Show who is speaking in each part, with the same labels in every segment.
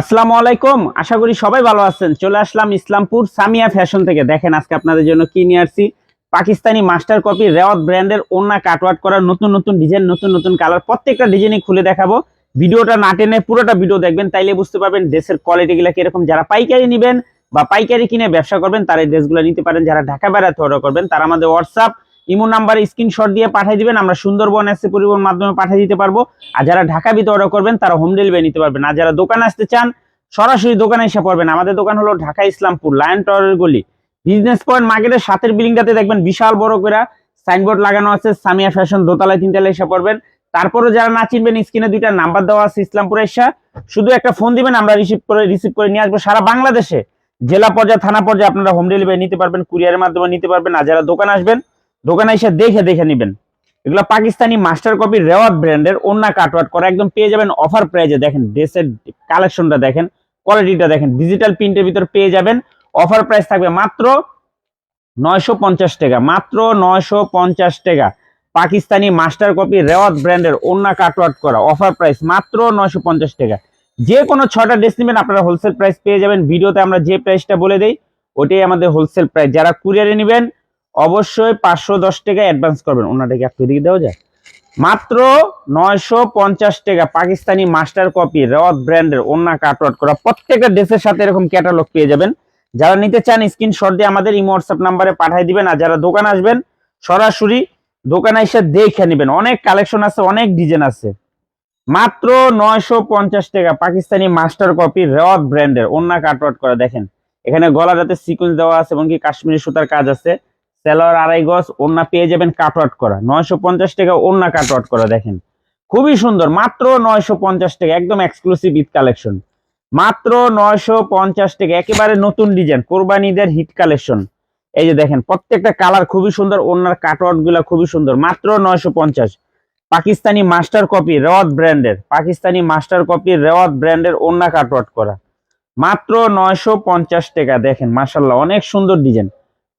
Speaker 1: আসসালামু আলাইকুম। আশা করি সবাই ভালো আছেন। চলে আসলাম ইসলামপুর সামিয়া ফ্যাশন থেকে। দেখেন, আজকে আপনাদের জন্য কি নিয়ে আসছি? পাকিস্তানি মাস্টার কপি রেওয়াত ব্র্যান্ডের ওন্না কাটওয়ার্ট করার নতুন নতুন ডিজাইন নতুন নতুন কালার প্রত্যেকটা ডিজাইনই খুলে দেখাবো। ভিডিওটা না টেনে পুরোটা ভিডিও দেখবেন, তাইলে বুঝতে পারবেন ড্রেসের কোয়ালিটিগুলো কীরকম। যারা পাইকারি নেবেন বা পাইকারি কিনে ব্যবসা করবেন, তারা ড্রেসগুলো নিতে পারেন। যারা ঢাকা বেড়াতে অর্ডার করবেন, তারা আমাদের হোয়াটসঅ্যাপ ইমো নাম্বারে স্ক্রিনশট দিয়ে পাঠিয়ে দিবেন, আমরা সুন্দরবন এসে পরিবহন মাধ্যমে পাঠিয়ে দিতে পারব। আর যারা ঢাকা ভিতরে অর্ডার করবেন, তারা হোম ডেলিভারি নিতে পারবেন। আর যারা দোকানে আসতে চান, সরাসরি দোকানে এসে পড়বেন। আমাদের দোকান হলো ঢাকা ইসলামপুর লায়ন টাওয়ারের গলি। বিজনেস পয়েন্ট মার্কেটের সাতের বিল্ডিংটাতে দেখবেন বিশাল বড় করে সাইনবোর্ড লাগানো আছে, সামিয়া ফ্যাশন দোতলায় তিনতলায় এসে পড়বেন। তারপরে যারা না চিনবেন, স্ক্রিনে দুইটা নাম্বার দেওয়া আছে, ইসলামপুরে এসে শুধু একটা ফোন দিবেন, আমরা রিসিভ করে রিসিভ করে নিয়ে আসব সারা বাংলাদেশে। জেলা পর্যায়ে, থানা পর্যায়ে আপনারা হোম ডেলিভারি নিতে পারবেন কুরিয়ারের মাধ্যমে নিতে পারবেন। আর যারা দোকান আসবেন দোকানে এসে দেখে দেখে নেবেন। এগুলো পাকিস্তানি মাস্টার কপি রেওয়াত ব্র্যান্ডের অন্য কাটওয়ার্ট করা একদম পেয়ে যাবেন অফার প্রাইজে দেখেন ড্রেসের কালেকশনটা দেখেন কোয়ালিটিটা দেখেন ডিজিটাল প্রিন্টের ভিতর পেয়ে যাবেন। অফার প্রাইস থাকবে মাত্র নয়শো পঞ্চাশ টাকা, মাত্র নয়শো পঞ্চাশ টাকা। পাকিস্তানি মাস্টার কপি রেওয়াত ব্র্যান্ডের অন্য কাটওয়ার্ট করা অফার প্রাইস মাত্র নয়শো পঞ্চাশ টাকা। যে কোনো ছটা ড্রেস নেবেন, আপনারা হোলসেল প্রাইস পেয়ে যাবেন। ভিডিওতে আমরা যে প্রাইসটা বলে দেই, ওটাই আমাদের হোলসেল প্রাইস যারা কুরিয়ারে নেবেন অবশ্যই পাঁচশো দশ টাকা অ্যাডভান্স করবেন। ওনাটাকে একটু দিকে দেওয়া যায়। মাত্র নয়শো পঞ্চাশ টাকা পাকিস্তানি মাস্টার কপি রেওয়াত ব্র্যান্ডের অন্য কাটওয়ার্ট করা। প্রত্যেকটা ড্রেসের সাথে এরকম ক্যাটালগ পেয়ে যাবেন। যারা নিতে চান স্ক্রিনশট দিয়ে আমাদের ইমো হোয়াটসঅ্যাপ নাম্বারে পাঠিয়ে দিবেন। আর যারা দোকান আসবেন, সরাসরি দোকানে এসে দেখে নেবেন। অনেক কালেকশন আছে, অনেক ডিজাইন আছে। মাত্র নয়শো পঞ্চাশ টাকা পাকিস্তানি মাস্টার কপি রেওয়াত ব্র্যান্ডের অন্য কাটওয়ার্ট করা। দেখেন, এখানে গলাটাতে সিকুয়েন্স দেওয়া আছে এবং কি কাশ্মীরি সুতার কাজ আছে। সেলোয়ার আড়াই গজ ওন্না পেয়ে যাবেন কাটওয়ার্ট করা। নয়শো পঞ্চাশ টাকা ওন্না কাটওয়ার্ট করা, দেখেন। খুবই সুন্দর, মাত্র নয়শো পঞ্চাশ টাকা, একদম এক্সক্লুসিভ ঈদ কালেকশন মাত্র নয়শো পঞ্চাশ টাকা, একেবারে নতুন ডিজাইন কোরবানিদের হিট কালেকশন এই যে দেখেন, প্রত্যেকটা কালার খুবই সুন্দর ওনার কাটওয়ার্টগুলা খুবই সুন্দর, মাত্র নয়শো পঞ্চাশ। পাকিস্তানি মাস্টার কপি রেওয়াত ব্র্যান্ডের পাকিস্তানি মাস্টার কপি রেওয়াত ব্র্যান্ডের ওন্না কাটওয়ার্ট করা। মাত্র নয়শো পঞ্চাশ টাকা, দেখেন মাসাল্লাহ অনেক সুন্দর ডিজাইন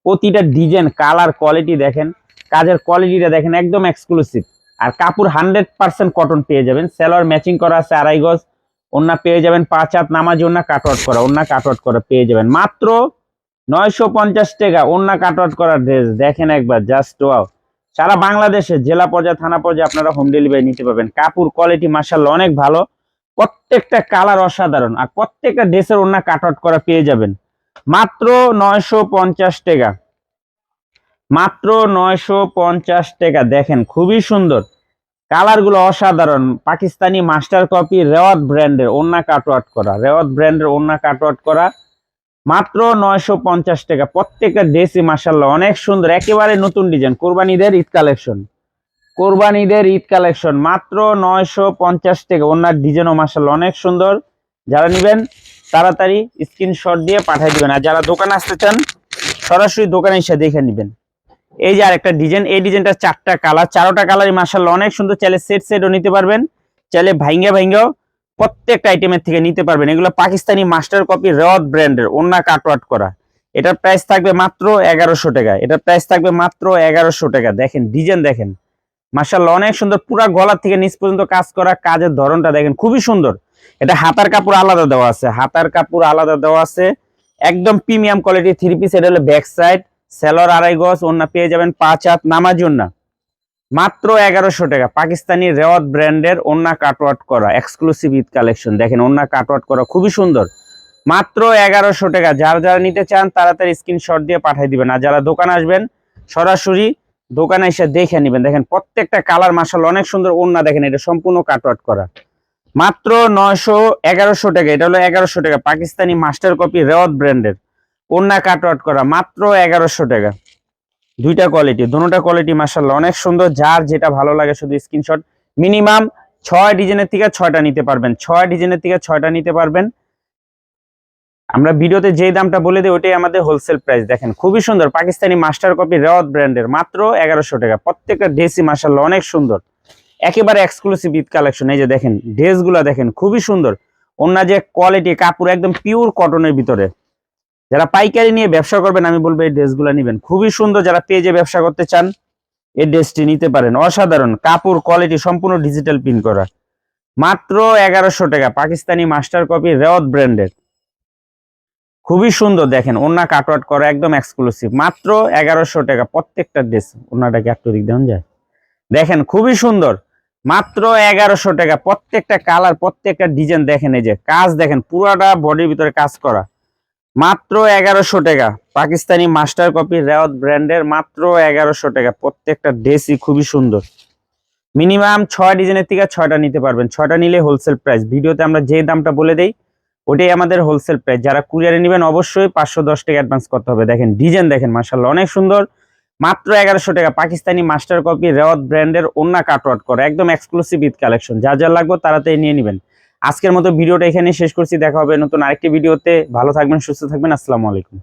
Speaker 1: প্রতিটা ডিজাইন কালার কোয়ালিটি দেখেন, কাজের কোয়ালিটিটা দেখেন একদম এক্সক্লুসিভ আর কাপড় হান্ড্রেড পার্সেন্ট কটন পেয়ে যাবেন। সেলোয়ার ম্যাচিং করা আছে আড়াই গজ ওন্না পেয়ে যাবেন পাঁচ হাত নামাজ ওন্না কাটওয়ার্ট করা ওন্না কাটওয়ার্ট করা পেয়ে যাবেন। মাত্র নয়শো পঞ্চাশ টাকা ওন্না কাটওয়ার্ট করা ড্রেস দেখেন একবার জাস্ট ওয়াও সারা বাংলাদেশে, জেলা পর্যায়ে, থানা পর্যায়ে আপনারা হোম ডেলিভারি নিতে পারবেন। কাপড় কোয়ালিটি মার্শাল্লাহ অনেক ভালো। প্রত্যেকটা কালার অসাধারণ। আর প্রত্যেকটা ড্রেসের ওন্না কাটআউট করা পেয়ে যাবেন। মাত্র নয়শো পঞ্চাশ টাকা। মাত্র নয়শো পঞ্চাশ টাকা। দেখেন, খুবই সুন্দর। কালারগুলো অসাধারণ। পাকিস্তানি মাস্টার কপি রেওয়াত ব্র্যান্ডের ওন্না কাটওয়ার্ট করা। রেওয়াত ব্র্যান্ডের ওন্না কাটওয়ার্ট করা। মাত্র নয়শো পঞ্চাশ টাকা। প্রত্যেকটা ড্রেসই মাসাল্লাহ অনেক সুন্দর। একেবারে নতুন ডিজাইন কোরবানিদের ঈদ কালেকশন কোরবানিদের ঈদ কালেকশন মাত্র নয়শো পঞ্চাশ টাকা। ওনার ডিজাইনও মাসাল্লাহ অনেক সুন্দর। যারা নেবেন তাড়াতাড়ি স্ক্রিনশট দিয়ে পাঠিয়ে দিবেন। আর যারা দোকানে আসতে চান, সরাসরি দোকানে এসে দেখে নেবেন। এই যে আরেকটা ডিজাইন এই ডিজাইনটা চারটা কালার চারোটা কালারই মাসাল্লাহ অনেক সুন্দর। চাইলে সেট সেটও নিতে পারবেন, চাইলে ভাইঙ্গা ভাইঙ্গাও প্রত্যেকটা আইটেমের থেকে নিতে পারবেন। এগুলো পাকিস্তানি মাস্টার কপি রেওয়াত ব্র্যান্ডের অন্য কাটওয়ার্ট করা। এটার প্রাইস থাকবে মাত্র এগারোশো টাকা। এটার প্রাইস থাকবে মাত্র এগারোশো টাকা। দেখেন ডিজাইন দেখেন। মাসাল্লাহ অনেক সুন্দর। পুরা গলার থেকে নিচ পর্যন্ত কাজ করা কাজের ধরনটা দেখেন, খুবই সুন্দর। এটা হাতার কাপড় আলাদা দেওয়া আছে, হাতার কাপড় আলাদা দেওয়া আছে। একদম প্রিমিয়াম কোয়ালিটি থ্রি পিস, এটা হলো ব্যাক সাইড, সেলর আড়াই গজ ওন্না পেয়ে যাবেন পাঁচ হাত নামাজ ওন্না মাত্র এগারোশো টাকা, পাকিস্তানি রেওয়াত ব্র্যান্ডের ওন্না কাটওয়ার্ট করা এক্সক্লুসিভ ঈদ কালেকশন দেখেন ওন্না কাটওয়ার্ট করা খুবই সুন্দর। মাত্র এগারোশো টাকা, যারা যারা নিতে চান, তাড়াতাড়ি স্ক্রিনশট দিয়ে পাঠিয়ে দিবেন। আর যারা দোকান আসবেন, সরাসরি দোকানে এসে দেখে নেবেন। দেখেন, প্রত্যেকটা কালার মাসাল অনেক সুন্দর ওন্না দেখেন, এটা সম্পূর্ণ কাটওয়ার্ট করা। মাত্র নয়শো এগারোশো টাকা। এটা হলো এগারোশো টাকা। পাকিস্তানি মাস্টার কপি রেওয়াত ব্র্যান্ডের। ওন্না কাটওয়ার্ট করা, মাত্র এগারোশো টাকা। দুইটা কোয়ালিটি দুটোটা কোয়ালিটি মাসাল্লাহ অনেক সুন্দর, যার যেটা ভালো লাগে শুধু স্ক্রিনশট মিনিমাম ছয় ডিজাইনের থেকে ছয়টা নিতে পারবেন। ছয় ডিজাইনের থেকে ছয়টা নিতে পারবেন। আমরা ভিডিওতে যেই দামটা বলে দিই, ওটাই আমাদের হোলসেল প্রাইস দেখেন, খুবই সুন্দর। পাকিস্তানি মাস্টার কপি রেওয়াত ব্র্যান্ডের, মাত্র এগারোশো টাকা। প্রত্যেকটা ড্রেসই মাসাল্লাহ অনেক সুন্দর। একেবারে এক্সক্লুসিভ ঈদ কালেকশন এই যে দেখেন ড্রেসগুলো দেখেন, খুবই সুন্দর। অন্য যে কোয়ালিটি কাপড় একদম পিওর কটনের ভিতরে। যারা পাইকারি নিয়ে ব্যবসা করবেন, আমি বলব এই ড্রেসগুলো নেবেন। খুবই সুন্দর, যারা পেজে ব্যবসা করতে চান, এই ড্রেসটি নিতে পারেন। অসাধারণ, কাপড় কোয়ালিটি সম্পূর্ণ ডিজিটাল প্রিন্ট করা। মাত্র এগারোশো টাকা, পাকিস্তানি মাস্টার কপি রেওয়াত ব্র্যান্ডের খুবই সুন্দর, দেখেন ওনা কাটওয়াট করা, একদম এক্সক্লুসিভ মাত্র এগারোশো টাকা, প্রত্যেকটা ড্রেস ওনাটাকে একটু দিক দেন যায়। দেখেন, খুবই সুন্দর। মাত্র এগারোশো টাকা। প্রত্যেকটা কালার, প্রত্যেকটা ডিজাইন দেখেন এই যে, কাজ দেখেন, পুরাটা বডির ভিতরে কাজ করা। মাত্র এগারোশো টাকা। পাকিস্তানি মাস্টার কপি রেওয়াত ব্র্যান্ডের মাত্র এগারোশো টাকা। প্রত্যেকটা ড্রেসই খুবই সুন্দর। মিনিমাম ছয় ডিজাইনের থেকে ছয়টা নিতে পারবেন। ছয়টা নিলে হোলসেল প্রাইস ভিডিওতে আমরা যে দামটা বলে দেই, ওটাই আমাদের হোলসেল প্রাইস যারা কুরিয়ারে নেবেন, অবশ্যই পাঁচশো দশ টাকা অ্যাডভান্স করতে হবে। দেখেন ডিজাইন দেখেন মার্শাল্লাহ অনেক সুন্দর। মাত্র এগারোশো টাকা পাকিস্তানি মাস্টার কপি রেওয়াত ব্র্যান্ডের কাট কাটওয়াট করে, একদম এক্সক্লুসিভ ইথ কালেকশন যা যা লাগবে তাড়াতাড়ি নিয়ে নেবেন। আজকের মতো ভিডিওটা এখানে শেষ করছি, দেখা হবে নতুন আরেকটি ভিডিওতে। ভালো থাকবেন, সুস্থ থাকবেন, আসসালামু আলাইকুম।